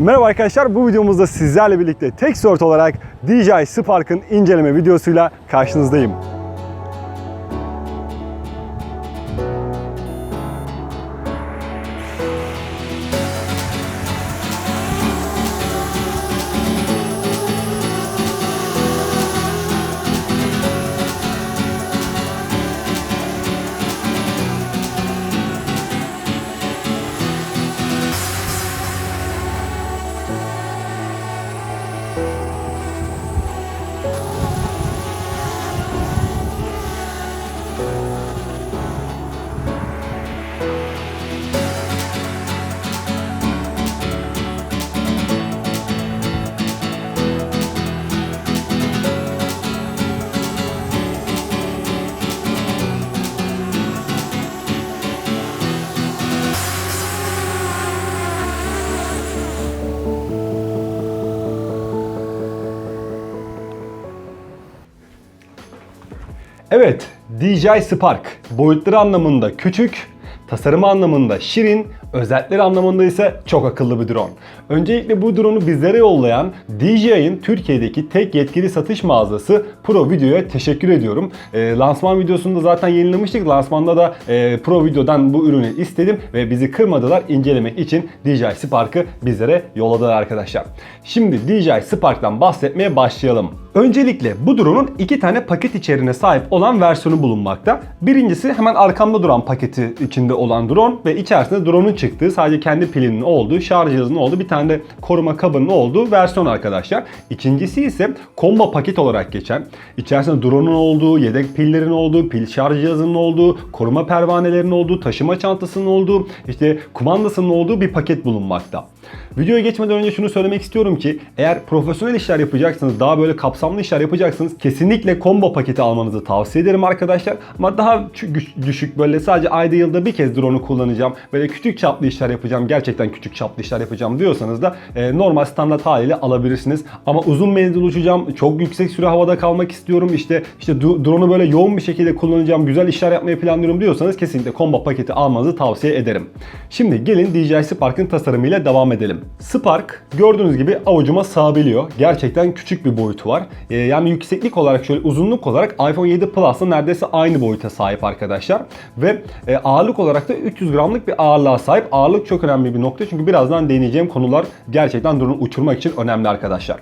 Merhaba arkadaşlar bu videomuzda sizlerle birlikte tek sort olarak DJI Spark'ın inceleme videosuyla karşınızdayım. Evet, DJI Spark boyutları anlamında küçük, tasarımı anlamında şirin, özellikleri anlamında ise çok akıllı bir drone. Öncelikle bu drone'u bizlere yollayan DJI'nin Türkiye'deki tek yetkili satış mağazası Pro Video'ya teşekkür ediyorum. E, lansman videosunda zaten yayınlamıştık. Lansmanda da e, Pro Video'dan bu ürünü istedim ve bizi kırmadılar. incelemek için DJI Spark'ı bizlere yolladılar arkadaşlar. Şimdi DJI Spark'tan bahsetmeye başlayalım. Öncelikle bu drone'un iki tane paket içeriğine sahip olan versiyonu bulunmakta. Birincisi hemen arkamda duran paketi içinde olan drone ve içerisinde drone'un çıktığı sadece kendi pilinin olduğu, şarj cihazının olduğu bir tane de koruma kabının olduğu versiyon arkadaşlar. İkincisi ise combo paket olarak geçen, içerisinde drone'un olduğu, yedek pillerin olduğu, pil şarj cihazının olduğu, koruma pervanelerinin olduğu, taşıma çantasının olduğu, işte kumandasının olduğu bir paket bulunmakta. Videoya geçmeden önce şunu söylemek istiyorum ki eğer profesyonel işler yapacaksınız, daha böyle kapsamlı işler yapacaksınız kesinlikle combo paketi almanızı tavsiye ederim arkadaşlar. Ama daha düşük böyle sadece ayda yılda bir kez drone'u kullanacağım. Böyle küçük çaplı işler yapacağım. Gerçekten küçük çaplı işler yapacağım diyorsanız da e, normal standart haliyle alabilirsiniz. Ama uzun menzil uçacağım. Çok yüksek süre havada kalmak istiyorum. İşte işte drone'u böyle yoğun bir şekilde kullanacağım. Güzel işler yapmayı planlıyorum diyorsanız kesinlikle combo paketi almanızı tavsiye ederim. Şimdi gelin DJI Spark'ın tasarımıyla devam edelim. Spark gördüğünüz gibi avucuma sığabiliyor. Gerçekten küçük bir boyutu var. Ee, yani yükseklik olarak şöyle uzunluk olarak iPhone 7 Plus'la neredeyse aynı boyuta sahip arkadaşlar. Ve e, ağırlık olarak da 300 gramlık bir ağırlığa sahip. Ağırlık çok önemli bir nokta çünkü birazdan değineceğim konular gerçekten drone'u uçurmak için önemli arkadaşlar.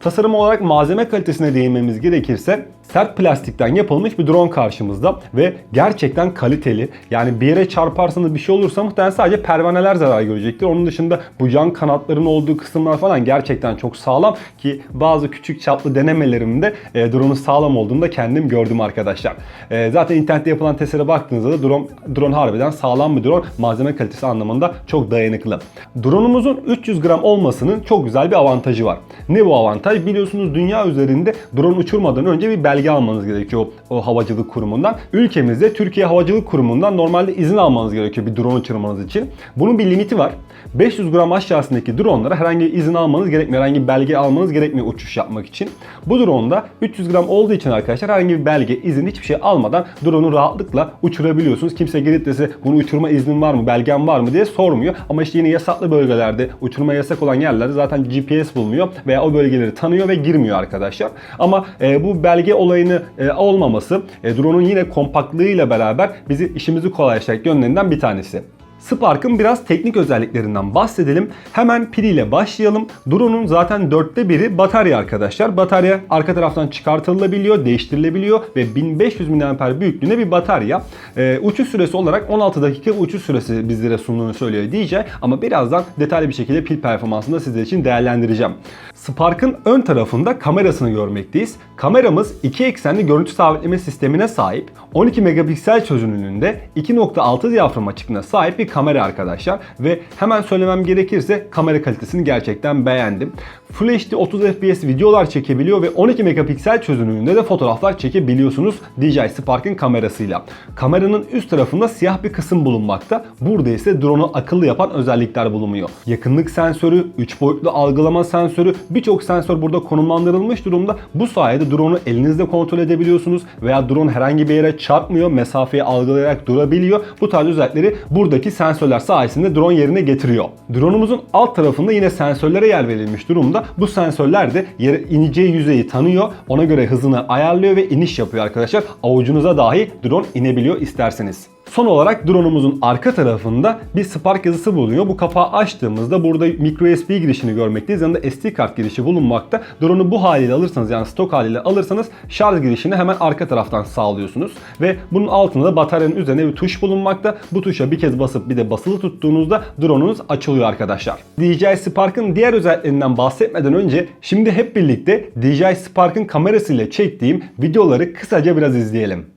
Tasarım olarak malzeme kalitesine değinmemiz gerekirse sert plastikten yapılmış bir drone karşımızda ve gerçekten kaliteli. Yani bir yere çarparsanız bir şey olursa muhtemelen sadece pervaneler zarar görecektir. Onun dışında bu yan kanatların olduğu kısımlar falan gerçekten çok sağlam ki bazı küçük çaplı denemelerimde e, drone'un sağlam olduğunu da kendim gördüm arkadaşlar. E, zaten internette yapılan testlere baktığınızda da drone, drone harbiden sağlam bir drone. Malzeme kalitesi anlamında çok dayanıklı. Drone'umuzun 300 gram olmasının çok güzel bir avantajı var. Ne bu avantaj? Biliyorsunuz dünya üzerinde drone uçurmadan önce bir belge almanız gerekiyor o, havacılık kurumundan. Ülkemizde Türkiye Havacılık Kurumu'ndan normalde izin almanız gerekiyor bir drone uçurmanız için. Bunun bir limiti var. 500 gram aşağısındaki dronelara herhangi bir izin almanız gerekmiyor. Herhangi bir belge almanız gerekmiyor uçuş yapmak için. Bu drone'da 300 gram olduğu için arkadaşlar herhangi bir belge, izin hiçbir şey almadan drone'u rahatlıkla uçurabiliyorsunuz. Kimse gelip de size bunu uçurma iznin var mı, belgen var mı diye sormuyor. Ama işte yine yasaklı bölgelerde, uçurma yasak olan yerlerde zaten GPS bulmuyor veya o bölgeleri tanıyor ve girmiyor arkadaşlar. Ama e, bu belge olayını e, olmaması e, drone'un yine kompaktlığıyla beraber bizi işimizi kolaylaştıracak yönlerinden bir tanesi. Spark'ın biraz teknik özelliklerinden bahsedelim. Hemen piliyle başlayalım. Drone'un zaten dörtte biri batarya arkadaşlar. Batarya arka taraftan çıkartılabiliyor, değiştirilebiliyor ve 1500 mAh büyüklüğünde bir batarya. Ee, uçuş süresi olarak 16 dakika uçuş süresi bizlere sunduğunu söylüyor DJ ama birazdan detaylı bir şekilde pil performansını da sizler için değerlendireceğim. Spark'ın ön tarafında kamerasını görmekteyiz. Kameramız iki eksenli görüntü sabitleme sistemine sahip, 12 megapiksel çözünürlüğünde 2.6 diyafram açıklığına sahip bir kamera arkadaşlar ve hemen söylemem gerekirse kamera kalitesini gerçekten beğendim. Full HD 30 FPS videolar çekebiliyor ve 12 megapiksel çözünürlüğünde de fotoğraflar çekebiliyorsunuz DJI Spark'ın kamerasıyla. Kameranın üst tarafında siyah bir kısım bulunmakta. Burada ise drone'u akıllı yapan özellikler bulunuyor. Yakınlık sensörü, 3 boyutlu algılama sensörü, birçok sensör burada konumlandırılmış durumda. Bu sayede drone'u elinizde kontrol edebiliyorsunuz veya drone herhangi bir yere çarpmıyor, mesafeyi algılayarak durabiliyor. Bu tarz özellikleri buradaki sensörler sayesinde drone yerine getiriyor. Drone'umuzun alt tarafında yine sensörlere yer verilmiş durumda. Bu sensörler de yere ineceği yüzeyi tanıyor. Ona göre hızını ayarlıyor ve iniş yapıyor arkadaşlar. Avucunuza dahi drone inebiliyor isterseniz. Son olarak drone'umuzun arka tarafında bir Spark yazısı bulunuyor. Bu kapağı açtığımızda burada micro USB girişini görmekteyiz. Yanında SD kart girişi bulunmakta. Drone'u bu haliyle alırsanız yani stok haliyle alırsanız şarj girişini hemen arka taraftan sağlıyorsunuz. Ve bunun altında da bataryanın üzerine bir tuş bulunmakta. Bu tuşa bir kez basıp bir de basılı tuttuğunuzda drone'unuz açılıyor arkadaşlar. DJI Spark'ın diğer özelliklerinden bahsetmeden önce şimdi hep birlikte DJI Spark'ın kamerasıyla çektiğim videoları kısaca biraz izleyelim.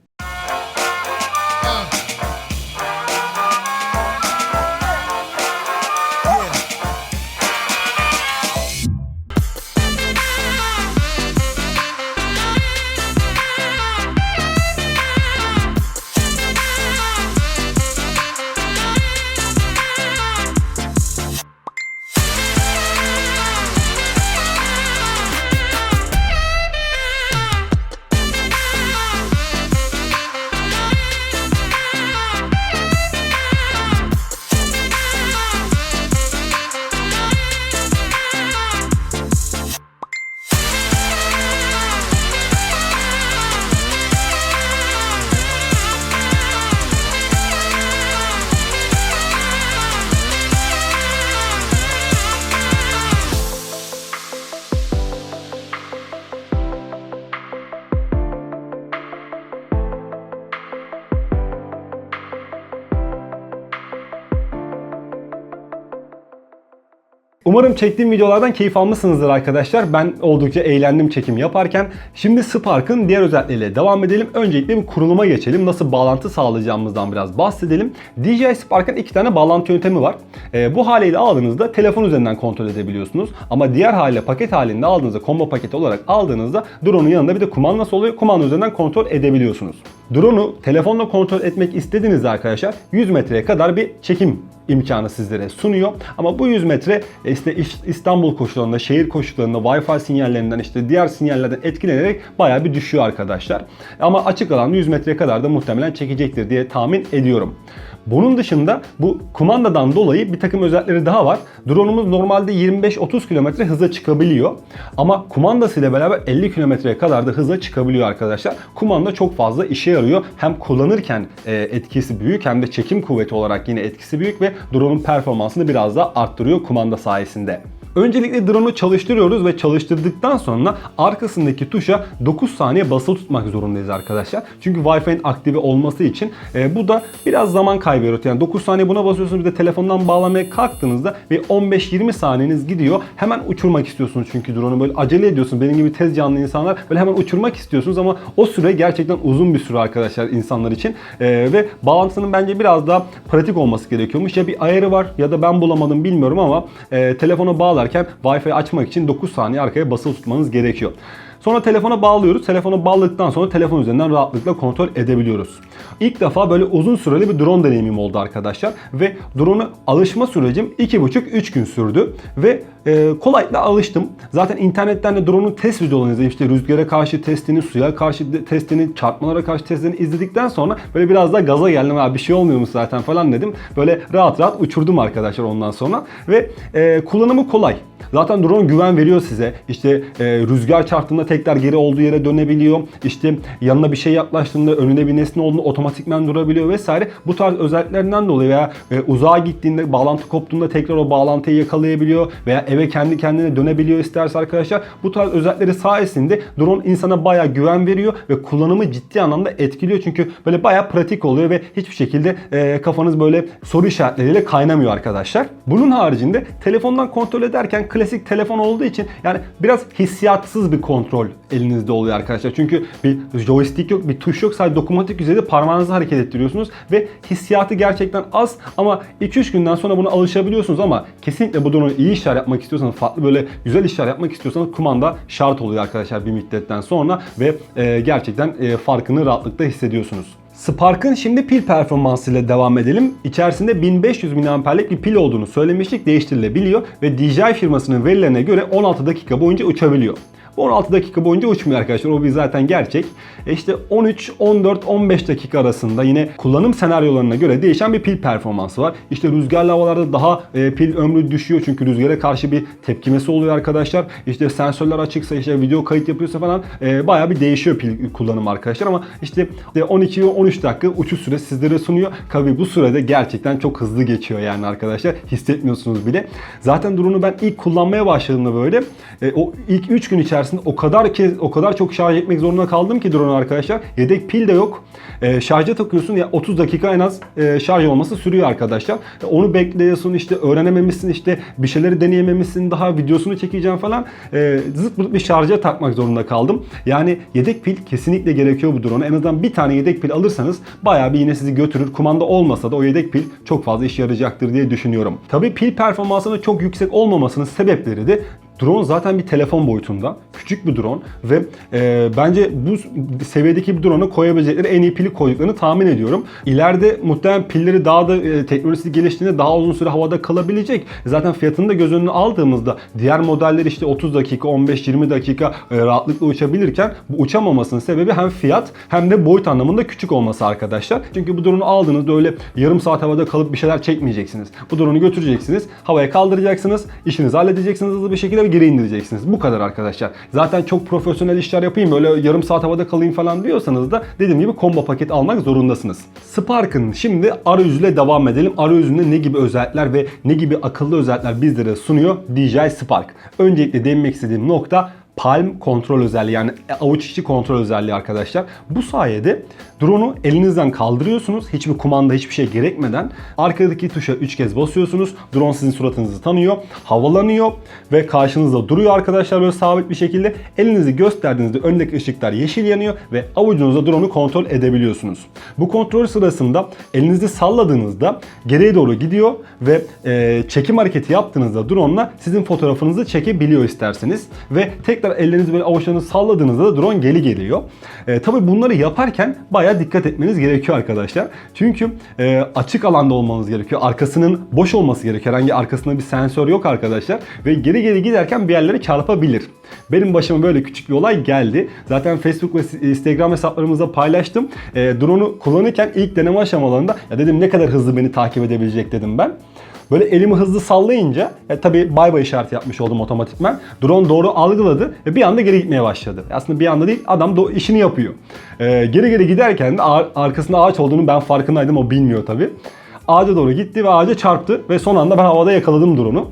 Umarım çektiğim videolardan keyif almışsınızdır arkadaşlar. Ben oldukça eğlendim çekim yaparken. Şimdi Spark'ın diğer özellikleriyle devam edelim. Öncelikle bir kuruluma geçelim. Nasıl bağlantı sağlayacağımızdan biraz bahsedelim. DJI Spark'ın iki tane bağlantı yöntemi var. Ee, bu haliyle aldığınızda telefon üzerinden kontrol edebiliyorsunuz. Ama diğer haliyle paket halinde aldığınızda, combo paketi olarak aldığınızda drone'un yanında bir de kumandası oluyor. Kumanda üzerinden kontrol edebiliyorsunuz. Drone'u telefonla kontrol etmek istediğinizde arkadaşlar 100 metreye kadar bir çekim imkanı sizlere sunuyor. Ama bu 100 metre e, işte İstanbul koşullarında, şehir koşullarında Wi-Fi sinyallerinden işte diğer sinyallerden etkilenerek bayağı bir düşüyor arkadaşlar. Ama açık alanda 100 metreye kadar da muhtemelen çekecektir diye tahmin ediyorum. Bunun dışında bu kumandadan dolayı bir takım özellikleri daha var. Drone'umuz normalde 25-30 km hıza çıkabiliyor. Ama kumandasıyla beraber 50 kilometreye kadar da hıza çıkabiliyor arkadaşlar. Kumanda çok fazla işe yarıyor. Hem kullanırken e, etkisi büyük hem de çekim kuvveti olarak yine etkisi büyük ve drone'un performansını biraz daha arttırıyor kumanda sayesinde. Öncelikle drone'u çalıştırıyoruz ve çalıştırdıktan sonra arkasındaki tuşa 9 saniye basılı tutmak zorundayız arkadaşlar. Çünkü Wi-Fi'nin aktive olması için e, bu da biraz zaman kaybı yaratıyor. Yani 9 saniye buna basıyorsunuz bir de telefondan bağlamaya kalktığınızda bir 15-20 saniyeniz gidiyor. Hemen uçurmak istiyorsunuz çünkü drone'u böyle acele ediyorsunuz. Benim gibi tez canlı insanlar böyle hemen uçurmak istiyorsunuz ama o süre gerçekten uzun bir süre arkadaşlar insanlar için. E, ve bağlantısının bence biraz daha pratik olması gerekiyormuş. Ya bir ayarı var ya da ben bulamadım bilmiyorum ama e, telefona bağlar yaparken Wi-Fi açmak için 9 saniye arkaya basılı tutmanız gerekiyor. Sonra telefona bağlıyoruz. Telefona bağladıktan sonra telefon üzerinden rahatlıkla kontrol edebiliyoruz. İlk defa böyle uzun süreli bir drone deneyimim oldu arkadaşlar. Ve drone'a alışma sürecim 2,5-3 gün sürdü. Ve e, kolaylıkla alıştım. Zaten internetten de drone'un test videolarını izledim. İşte rüzgara karşı testini, suya karşı testini, çarpmalara karşı testini izledikten sonra böyle biraz daha gaza geldim. Abi bir şey olmuyormuş zaten falan dedim. Böyle rahat rahat uçurdum arkadaşlar ondan sonra. Ve e, kullanımı kolay. Zaten drone güven veriyor size. İşte e, rüzgar çarptığında tekrar geri olduğu yere dönebiliyor. İşte yanına bir şey yaklaştığında önüne bir nesne olduğunda otomatikmen durabiliyor vesaire. Bu tarz özelliklerinden dolayı veya e, uzağa gittiğinde bağlantı koptuğunda tekrar o bağlantıyı yakalayabiliyor veya eve kendi kendine dönebiliyor isterse arkadaşlar. Bu tarz özellikleri sayesinde drone insana bayağı güven veriyor ve kullanımı ciddi anlamda etkiliyor. Çünkü böyle bayağı pratik oluyor ve hiçbir şekilde e, kafanız böyle soru işaretleriyle kaynamıyor arkadaşlar. Bunun haricinde telefondan kontrol ederken klasik telefon olduğu için yani biraz hissiyatsız bir kontrol elinizde oluyor arkadaşlar. Çünkü bir joystick yok, bir tuş yok. Sadece dokunmatik yüzeyde parmağınızı hareket ettiriyorsunuz ve hissiyatı gerçekten az ama 2-3 günden sonra buna alışabiliyorsunuz ama kesinlikle bu durumda iyi işler yapmak istiyorsanız, farklı böyle güzel işler yapmak istiyorsanız kumanda şart oluyor arkadaşlar bir müddetten sonra ve e, gerçekten e, farkını rahatlıkla hissediyorsunuz. Spark'ın şimdi pil performansıyla devam edelim. İçerisinde 1500 mAh'lik bir pil olduğunu söylemiştik. Değiştirilebiliyor ve DJI firmasının verilerine göre 16 dakika boyunca uçabiliyor. 16 dakika boyunca uçmuyor arkadaşlar. O bir zaten gerçek. E işte 13, 14, 15 dakika arasında yine kullanım senaryolarına göre değişen bir pil performansı var. İşte rüzgarlı havalarda daha e, pil ömrü düşüyor çünkü rüzgara karşı bir tepkimesi oluyor arkadaşlar. İşte sensörler açıksa işte video kayıt yapıyorsa falan e, bayağı bir değişiyor pil kullanımı arkadaşlar ama işte 12 ve 13 dakika uçuş süresi sizlere sunuyor. Tabi bu sürede gerçekten çok hızlı geçiyor yani arkadaşlar. Hissetmiyorsunuz bile. Zaten drone'u ben ilk kullanmaya başladığımda böyle e, o ilk 3 gün içerisinde o kadar kez o kadar çok şarj etmek zorunda kaldım ki drone'u arkadaşlar. Yedek pil de yok. E, şarja takıyorsun ya 30 dakika en az e, şarj olması sürüyor arkadaşlar. E, onu bekliyorsun işte öğrenememişsin işte bir şeyleri deneyememişsin daha videosunu çekeceğim falan. E, zıt pırt bir şarja takmak zorunda kaldım. Yani yedek pil kesinlikle gerekiyor bu drone'a. En azından bir tane yedek pil alırsanız bayağı bir yine sizi götürür. Kumanda olmasa da o yedek pil çok fazla işe yarayacaktır diye düşünüyorum. Tabii pil performansının çok yüksek olmamasının sebepleri de Drone zaten bir telefon boyutunda. Küçük bir drone ve e, bence bu seviyedeki bir drone'a koyabilecekleri en iyi pili koyduklarını tahmin ediyorum. İleride muhtemelen pilleri daha da e, teknolojisi geliştiğinde daha uzun süre havada kalabilecek. Zaten fiyatını da göz önüne aldığımızda diğer modeller işte 30 dakika, 15-20 dakika e, rahatlıkla uçabilirken bu uçamamasının sebebi hem fiyat hem de boyut anlamında küçük olması arkadaşlar. Çünkü bu drone'u aldığınızda öyle yarım saat havada kalıp bir şeyler çekmeyeceksiniz. Bu drone'u götüreceksiniz, havaya kaldıracaksınız, işinizi halledeceksiniz hızlı bir şekilde ve geri indireceksiniz. Bu kadar arkadaşlar. Zaten çok profesyonel işler yapayım böyle yarım saat havada kalayım falan diyorsanız da dediğim gibi combo paket almak zorundasınız. Spark'ın şimdi arayüzüyle devam edelim. Arayüzünde ne gibi özellikler ve ne gibi akıllı özellikler bizlere sunuyor DJI Spark. Öncelikle değinmek istediğim nokta palm kontrol özelliği yani avuç içi kontrol özelliği arkadaşlar. Bu sayede drone'u elinizden kaldırıyorsunuz. Hiçbir kumanda hiçbir şey gerekmeden arkadaki tuşa 3 kez basıyorsunuz. Drone sizin suratınızı tanıyor, havalanıyor ve karşınızda duruyor arkadaşlar böyle sabit bir şekilde. Elinizi gösterdiğinizde öndeki ışıklar yeşil yanıyor ve avucunuzda drone'u kontrol edebiliyorsunuz. Bu kontrol sırasında elinizi salladığınızda geriye doğru gidiyor ve e, çekim hareketi yaptığınızda drone'la sizin fotoğrafınızı çekebiliyor isterseniz ve tekrar ellerinizi böyle avuçlarınızı salladığınızda da drone geri geliyor. E, tabii bunları yaparken bayağı dikkat etmeniz gerekiyor arkadaşlar. Çünkü e, açık alanda olmanız gerekiyor. Arkasının boş olması gerekiyor. Herhangi arkasında bir sensör yok arkadaşlar. Ve geri geri giderken bir yerlere çarpabilir. Benim başıma böyle küçük bir olay geldi. Zaten Facebook ve Instagram hesaplarımızda paylaştım. E, drone'u kullanırken ilk deneme aşamalarında ya dedim ne kadar hızlı beni takip edebilecek dedim ben. Böyle elimi hızlı sallayınca e, tabi bay bay işareti yapmış oldum otomatikman. Drone doğru algıladı ve bir anda geri gitmeye başladı. Aslında bir anda değil adam do- işini yapıyor. E, geri geri giderken de ar- arkasında ağaç olduğunu ben farkındaydım o bilmiyor tabi. Ağaca doğru gitti ve ağaca çarptı ve son anda ben havada yakaladım drone'u.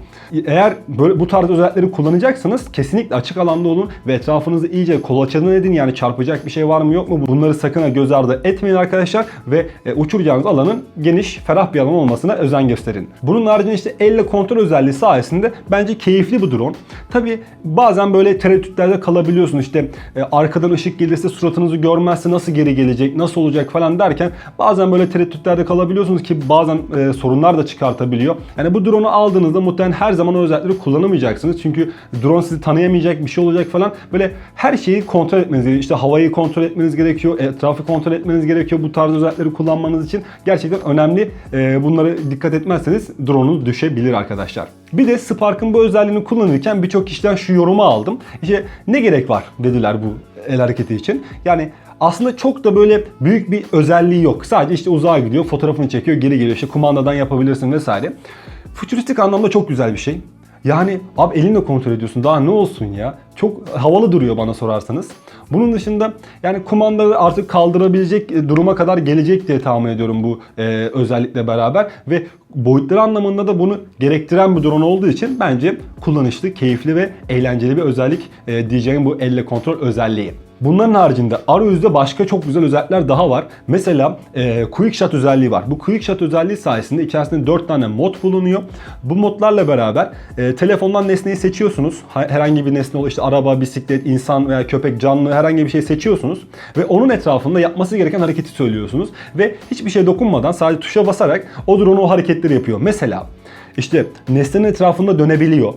Eğer böyle bu tarz özellikleri kullanacaksanız kesinlikle açık alanda olun ve etrafınızı iyice kolaçan edin. Yani çarpacak bir şey var mı yok mu bunları sakın göz ardı etmeyin arkadaşlar ve e, uçuracağınız alanın geniş, ferah bir alan olmasına özen gösterin. Bunun haricinde işte elle kontrol özelliği sayesinde bence keyifli bu drone. Tabi bazen böyle tereddütlerde kalabiliyorsun işte e, arkadan ışık gelirse suratınızı görmezse nasıl geri gelecek, nasıl olacak falan derken bazen böyle tereddütlerde kalabiliyorsunuz ki bazen e, sorunlar da çıkartabiliyor. Yani bu drone'u aldığınızda muhtemelen her zaman o özellikleri kullanamayacaksınız. Çünkü drone sizi tanıyamayacak, bir şey olacak falan. Böyle her şeyi kontrol etmeniz gerekiyor. İşte havayı kontrol etmeniz gerekiyor, etrafı kontrol etmeniz gerekiyor bu tarz özellikleri kullanmanız için. Gerçekten önemli. E, bunlara dikkat etmezseniz drone'unuz düşebilir arkadaşlar. Bir de Spark'ın bu özelliğini kullanırken birçok kişiden şu yorumu aldım. İşte ne gerek var dediler bu el hareketi için. Yani aslında çok da böyle büyük bir özelliği yok. Sadece işte uzağa gidiyor, fotoğrafını çekiyor, geri geliyor. İşte kumandadan yapabilirsin vesaire. Fütüristik anlamda çok güzel bir şey. Yani abi elinle kontrol ediyorsun. Daha ne olsun ya? Çok havalı duruyor bana sorarsanız. Bunun dışında yani kumandaları artık kaldırabilecek duruma kadar gelecek diye tahmin ediyorum bu e, özellikle beraber. Ve boyutları anlamında da bunu gerektiren bir drone olduğu için bence kullanışlı, keyifli ve eğlenceli bir özellik e, diyeceğim bu elle kontrol özelliği. Bunların haricinde arayüzde başka çok güzel özellikler daha var. Mesela e, Quick Shot özelliği var. Bu Quick Shot özelliği sayesinde içerisinde 4 tane mod bulunuyor. Bu modlarla beraber e, telefondan nesneyi seçiyorsunuz. Herhangi bir nesne olur işte araba, bisiklet, insan veya köpek, canlı herhangi bir şey seçiyorsunuz. Ve onun etrafında yapması gereken hareketi söylüyorsunuz. Ve hiçbir şey dokunmadan sadece tuşa basarak o drone o hareketleri yapıyor. Mesela işte nesnenin etrafında dönebiliyor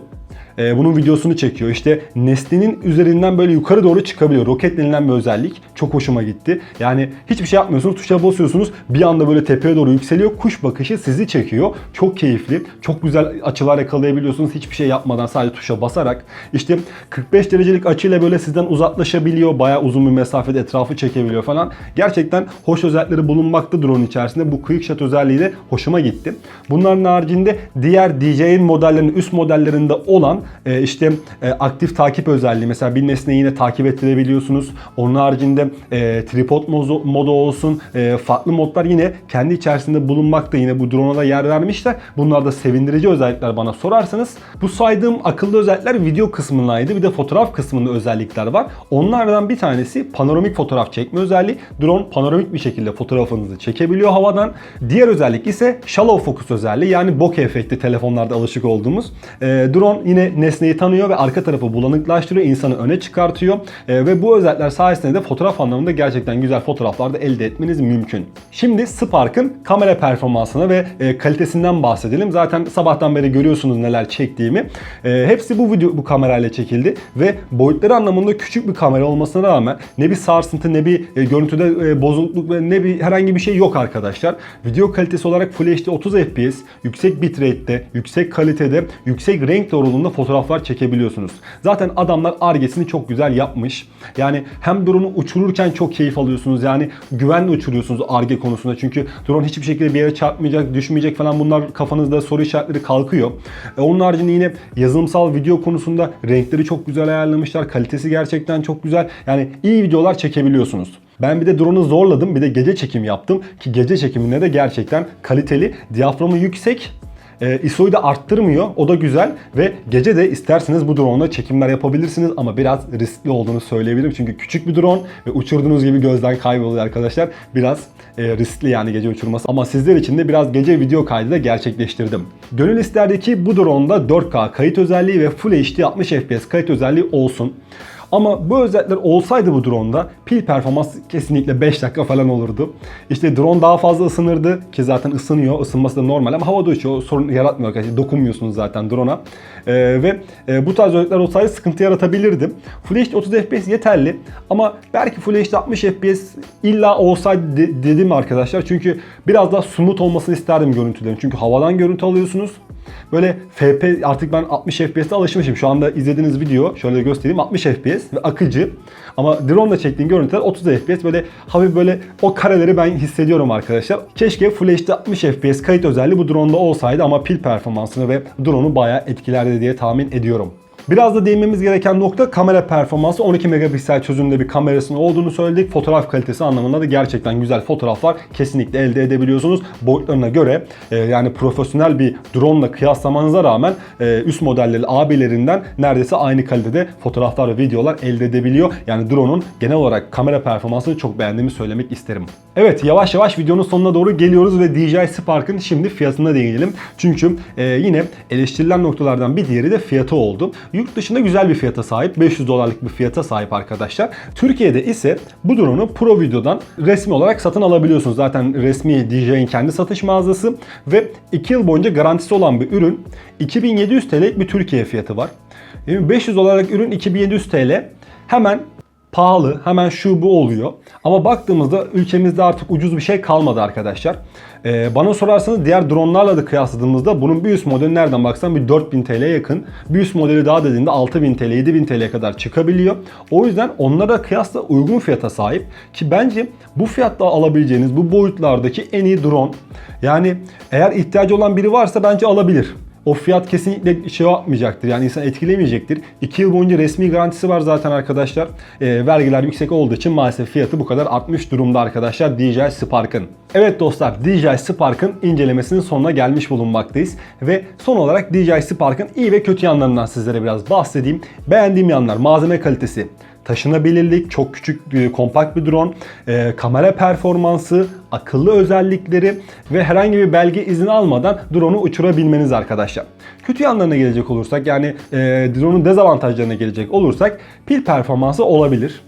e, bunun videosunu çekiyor. İşte nesnenin üzerinden böyle yukarı doğru çıkabiliyor. Roket denilen bir özellik. Çok hoşuma gitti. Yani hiçbir şey yapmıyorsunuz. Tuşa basıyorsunuz. Bir anda böyle tepeye doğru yükseliyor. Kuş bakışı sizi çekiyor. Çok keyifli. Çok güzel açılar yakalayabiliyorsunuz. Hiçbir şey yapmadan sadece tuşa basarak. İşte 45 derecelik açıyla böyle sizden uzaklaşabiliyor. Bayağı uzun bir mesafede etrafı çekebiliyor falan. Gerçekten hoş özellikleri bulunmakta drone içerisinde. Bu quick shot özelliği de hoşuma gitti. Bunların haricinde diğer DJ'in modellerinin üst modellerinde olan e, işte e, aktif takip özelliği. Mesela bir nesneyi yine takip ettirebiliyorsunuz. Onun haricinde e, tripod modu, olsun. Farklı modlar yine kendi içerisinde bulunmakta. Yine bu drone'a da yer vermişler. Bunlar da sevindirici özellikler bana sorarsanız. Bu saydığım akıllı özellikler video kısmındaydı. Bir de fotoğraf kısmında özellikler var. Onlardan bir tanesi panoramik fotoğraf çekme özelliği. Drone panoramik bir şekilde fotoğrafınızı çekebiliyor havadan. Diğer özellik ise shallow focus özelliği yani bokeh efekti telefonlarda alışık olduğumuz. Drone yine nesneyi tanıyor ve arka tarafı bulanıklaştırıyor, insanı öne çıkartıyor E, ve bu özellikler sayesinde de fotoğraf anlamında gerçekten güzel fotoğraflar da elde etmeniz mümkün. Şimdi Spark'ın kamera performansına ve e, kalitesinden bahsedelim. Zaten sabahtan beri görüyorsunuz neler çektiğimi. E, hepsi bu video bu kamerayla çekildi ve boyutları anlamında küçük bir kamera olmasına rağmen ne bir sarsıntı ne bir e, görüntüde e, bozukluk ve ne bir herhangi bir şey yok arkadaşlar. Video kalitesi olarak Full HD 30 FPS, yüksek bitrate'de, yüksek kalitede, yüksek renk doğruluğunda fotoğraflar çekebiliyorsunuz. Zaten adamlar argesini çok güzel yapmış. Yani hem drone'u uçururken çok keyif alıyorsunuz. Yani güvenle uçuruyorsunuz arge konusunda. Çünkü drone hiçbir şekilde bir yere çarpmayacak, düşmeyecek falan bunlar kafanızda soru işaretleri kalkıyor. E, onun haricinde yine yazılımsal video konusunda renkleri çok güzel ayarlamışlar. Kalitesi gerçekten çok güzel. Yani iyi videolar çekebiliyorsunuz. Ben bir de drone'u zorladım. Bir de gece çekim yaptım. Ki gece çekiminde de gerçekten kaliteli. Diyaframı yüksek. E, ISO'yu da arttırmıyor. O da güzel ve gece de isterseniz bu drone'la çekimler yapabilirsiniz ama biraz riskli olduğunu söyleyebilirim. Çünkü küçük bir drone ve uçurduğunuz gibi gözden kayboluyor arkadaşlar. Biraz e, riskli yani gece uçurması. Ama sizler için de biraz gece video kaydı da gerçekleştirdim. Gönül isterdi ki bu drone'da 4K kayıt özelliği ve Full HD 60 FPS kayıt özelliği olsun. Ama bu özellikler olsaydı bu drone'da pil performansı kesinlikle 5 dakika falan olurdu. İşte drone daha fazla ısınırdı ki zaten ısınıyor. Isınması da normal ama havada uçuyor. Sorun yaratmıyor arkadaşlar. Dokunmuyorsunuz zaten drone'a. Ee, ve e, bu tarz özellikler olsaydı sıkıntı yaratabilirdi. Full HD 30 FPS yeterli ama belki Full HD 60 FPS illa olsaydı de- dedim arkadaşlar. Çünkü biraz daha smooth olmasını isterdim görüntülerin. Çünkü havadan görüntü alıyorsunuz. Böyle FP artık ben 60 FPS'e alışmışım. Şu anda izlediğiniz video şöyle göstereyim 60 FPS ve akıcı. Ama drone ile çektiğim görüntüler 30 FPS böyle hafif böyle o kareleri ben hissediyorum arkadaşlar. Keşke Full HD 60 FPS kayıt özelliği bu drone'da olsaydı ama pil performansını ve drone'u bayağı etkilerdi diye tahmin ediyorum. Biraz da değinmemiz gereken nokta kamera performansı 12 megapiksel çözünürlüğünde bir kamerasının olduğunu söyledik. Fotoğraf kalitesi anlamında da gerçekten güzel fotoğraflar kesinlikle elde edebiliyorsunuz. Boyutlarına göre e, yani profesyonel bir drone ile kıyaslamanıza rağmen e, üst modelleri abilerinden neredeyse aynı kalitede fotoğraflar ve videolar elde edebiliyor. Yani drone'un genel olarak kamera performansını çok beğendiğimi söylemek isterim. Evet yavaş yavaş videonun sonuna doğru geliyoruz ve DJI Spark'ın şimdi fiyatına değinelim. Çünkü e, yine eleştirilen noktalardan bir diğeri de fiyatı oldu. Yurt dışında güzel bir fiyata sahip. 500 dolarlık bir fiyata sahip arkadaşlar. Türkiye'de ise bu drone'u Pro Video'dan resmi olarak satın alabiliyorsunuz. Zaten resmi DJI'nin kendi satış mağazası ve 2 yıl boyunca garantisi olan bir ürün. 2700 TL bir Türkiye fiyatı var. Yani 500 dolarlık ürün 2700 TL. Hemen pahalı, hemen şu bu oluyor. Ama baktığımızda ülkemizde artık ucuz bir şey kalmadı arkadaşlar. Ee, bana sorarsanız diğer dronlarla da kıyasladığımızda bunun bir üst modeli nereden baksan bir 4000 TL'ye yakın. Bir üst modeli daha dediğinde 6000 TL, 7000 TL'ye kadar çıkabiliyor. O yüzden onlara kıyasla uygun fiyata sahip. Ki bence bu fiyatta alabileceğiniz bu boyutlardaki en iyi drone. Yani eğer ihtiyacı olan biri varsa bence alabilir. O fiyat kesinlikle şey yapmayacaktır. Yani insan etkilemeyecektir. 2 yıl boyunca resmi garantisi var zaten arkadaşlar. Ee, vergiler yüksek olduğu için maalesef fiyatı bu kadar artmış durumda arkadaşlar DJI Spark'ın. Evet dostlar DJI Spark'ın incelemesinin sonuna gelmiş bulunmaktayız. Ve son olarak DJI Spark'ın iyi ve kötü yanlarından sizlere biraz bahsedeyim. Beğendiğim yanlar malzeme kalitesi, taşınabilirlik, çok küçük, e, kompakt bir drone, e, kamera performansı, akıllı özellikleri ve herhangi bir belge izni almadan drone'u uçurabilmeniz arkadaşlar. Kötü yanlarına gelecek olursak yani e, drone'un dezavantajlarına gelecek olursak pil performansı olabilir.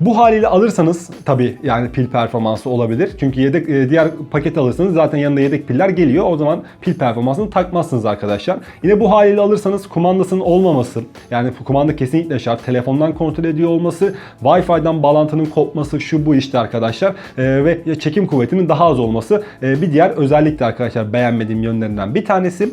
Bu haliyle alırsanız tabi yani pil performansı olabilir. Çünkü yedek e, diğer paket alırsanız zaten yanında yedek piller geliyor. O zaman pil performansını takmazsınız arkadaşlar. Yine bu haliyle alırsanız kumandasının olmaması yani kumanda kesinlikle şart. Telefondan kontrol ediyor olması, Wi-Fi'den bağlantının kopması şu bu işte arkadaşlar. E, ve çekim kuvvetinin daha az olması e, bir diğer özellik de arkadaşlar beğenmediğim yönlerinden bir tanesi.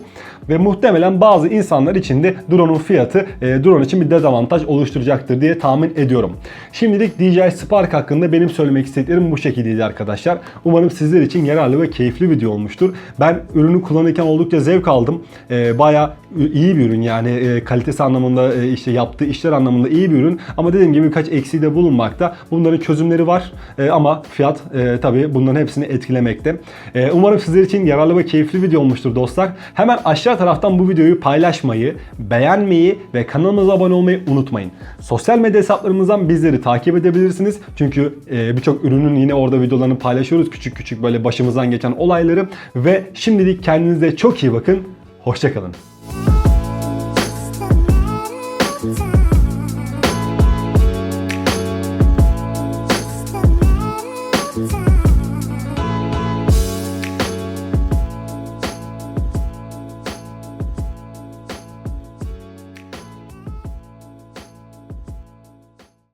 Ve muhtemelen bazı insanlar için de drone'un fiyatı e, drone için bir dezavantaj oluşturacaktır diye tahmin ediyorum. Şimdilik DJI Spark hakkında benim söylemek istediklerim bu şekildeydi arkadaşlar. Umarım sizler için yararlı ve keyifli video olmuştur. Ben ürünü kullanırken oldukça zevk aldım. E, Baya iyi bir ürün yani e, kalitesi anlamında e, işte yaptığı işler anlamında iyi bir ürün. Ama dediğim gibi birkaç eksiği de bulunmakta. Bunların çözümleri var E, ama fiyat e, tabii bunların hepsini etkilemekte. E, umarım sizler için yararlı ve keyifli video olmuştur dostlar. Hemen aşağı taraftan bu videoyu paylaşmayı, beğenmeyi ve kanalımıza abone olmayı unutmayın. Sosyal medya hesaplarımızdan bizleri takip edebilirsiniz. Çünkü e, birçok ürünün yine orada videolarını paylaşıyoruz. Küçük küçük böyle başımızdan geçen olayları. Ve şimdilik kendinize çok iyi bakın. Hoşçakalın.